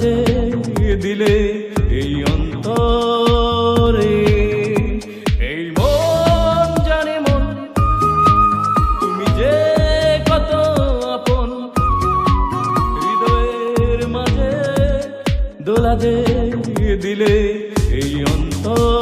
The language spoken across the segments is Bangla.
যে দিলে এই অন্তরে, এই মন জানে মন, তুমি যে কত আপন, হৃদয়ের মাঝে দোলা যে দিলে এই অন্তরে।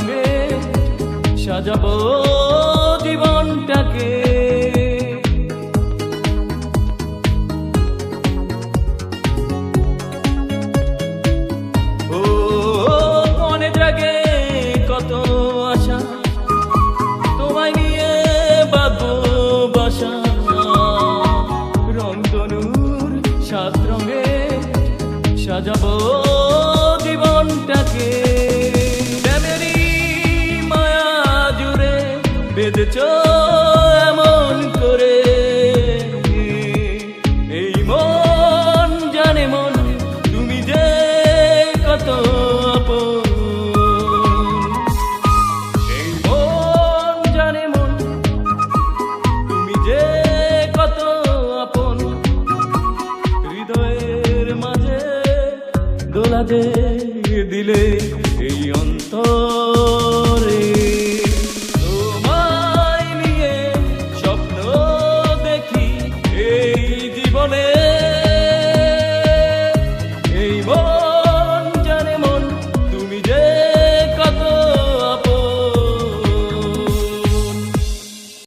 রঙে সাজাবো জীবনটাকে। ও, মনে জাগে কত আশা, তোমায় নিয়ে বাঁধবো বাসা। রংধনুর সাত রঙে সাজাবো জীবনটাকে। দোলা যে দিলে এই অন্তর